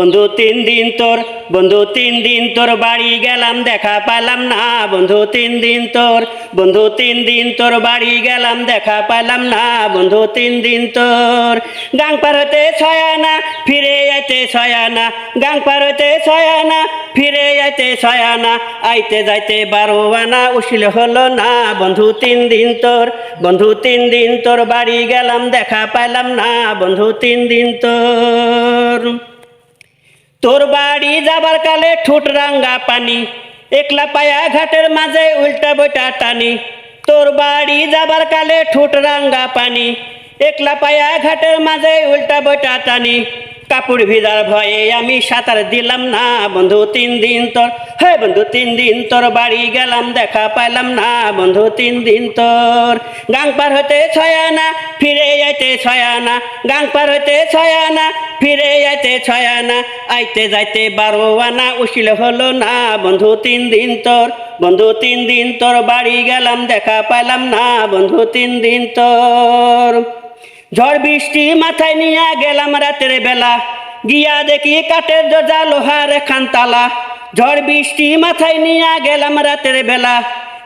বন্ধু, তিন দিন তোর, বন্ধু, তিন দিন তোর বাড়ি গেলাম, দেখা পাইলাম না। বন্ধু, তিন দিন তোর, বন্ধু, তিন দিন তোর বাড়ি গেলাম, দেখা পাইলাম না। বন্ধু, তিন দিন তোর, গাং পার হতে ছয়ানা ফিরে আইতে ছয়ানা গাং পার হতে ছয়ানা ফিরে আইতে ছয়ানা আইতে যাইতে বারো আনা উশিল হলো না। বন্ধু, তিন দিন তোর, বন্ধু, তিন দিন তোর বাড়ি গেলাম, দেখা পাইলাম না। বন্ধু, তিন দিন তোর। তোর বাড়ি যাবার কালে ঠুট রাঙ্গা পানি। একলা পায়া ঘাটের মাঝে উল্টা বইটা টানি। তোর বাড়ি যাবার কালে ঠুট রাঙ্গা পানি। একলা পায়া ঘাটের মাঝে উল্টা বইটা টানি। কাপড় ভিজার ভয়ে আমি সাঁতার দিলাম না বন্ধু, তিন দিন তোর হে বন্ধু, তিন দিন তোর বাড়ি গেলাম, দেখা পাইলাম না। বন্ধু, তিন দিন তোর গাং পার হতে ছয়ানা ফিরে যাইতে ছয়ানা গাং পার হতে ছয়ানা ফিরে যাইতে ছয়ানা আইতে যাইতে বারো আনা, উশিল হলো না। বন্ধু, তিন দিন তোর, বন্ধু, তিন দিন তোর বাড়ি গেলাম, দেখা পাইলাম না। বন্ধু, তিন দিন তোর ঝড় বৃষ্টি মাথায় নিয়ে গেলাম রাতের বেলা। গিয়া দেখি কাঠের দরজা, লোহার খানতালা। ঝড় বৃষ্টি মাথায় নিয়ে গেলাম রাতের বেলা।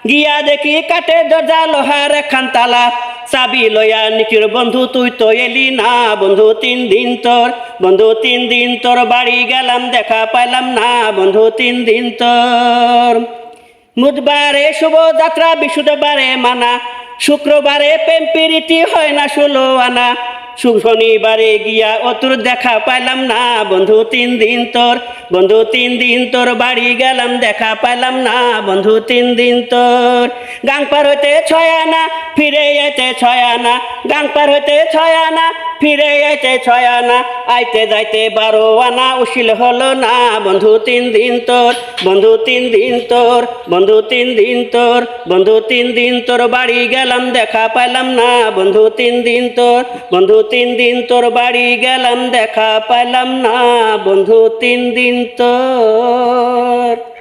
গিয়া দেখি কাটে দরজা, লোহার খানতালা চাবি লয়া নিকির বন্ধু, তুই তো এলি না, বন্ধু, তিন দিন তোর, বন্ধু, তিন দিন তোর বাড়ি গেলাম, দেখা পাইলাম না, বন্ধু, তিন দিন তোর। বুধবারে শুভ যাত্রা বিশুদ্ধবারে মানা। শুক্রবারে প্রেম প্রীতি হয় না, ষোলো আনা। শনিবারে গিয়া অতর দেখা পাইলাম না। বন্ধু, তিন দিন তোর, বন্ধু, তিন দিন তোর বাড়ি গেলাম, দেখা পাইলাম না। বন্ধু, তিন দিন তোর। গাং পার হইতে ছয় আনা, ফিরে যেতে ছয় আনা গাং পার হইতে ছয় আনা, ফিরে আইতে ছয় আনা, আইতে যাইতে বারো আনা উশিল হলো না, বন্ধু তিন দিন তোর, বন্ধু তিন দিন তোর, বন্ধু তিন দিন তোর, বন্ধু তিন দিন তোর, বাড়ি গেলাম, দেখা পাইলাম না, বন্ধু তিন দিন তোর, বন্ধু তিন দিন তোর, বাড়ি গেলাম, দেখা পাইলাম না, বন্ধু তিন দিন তোর।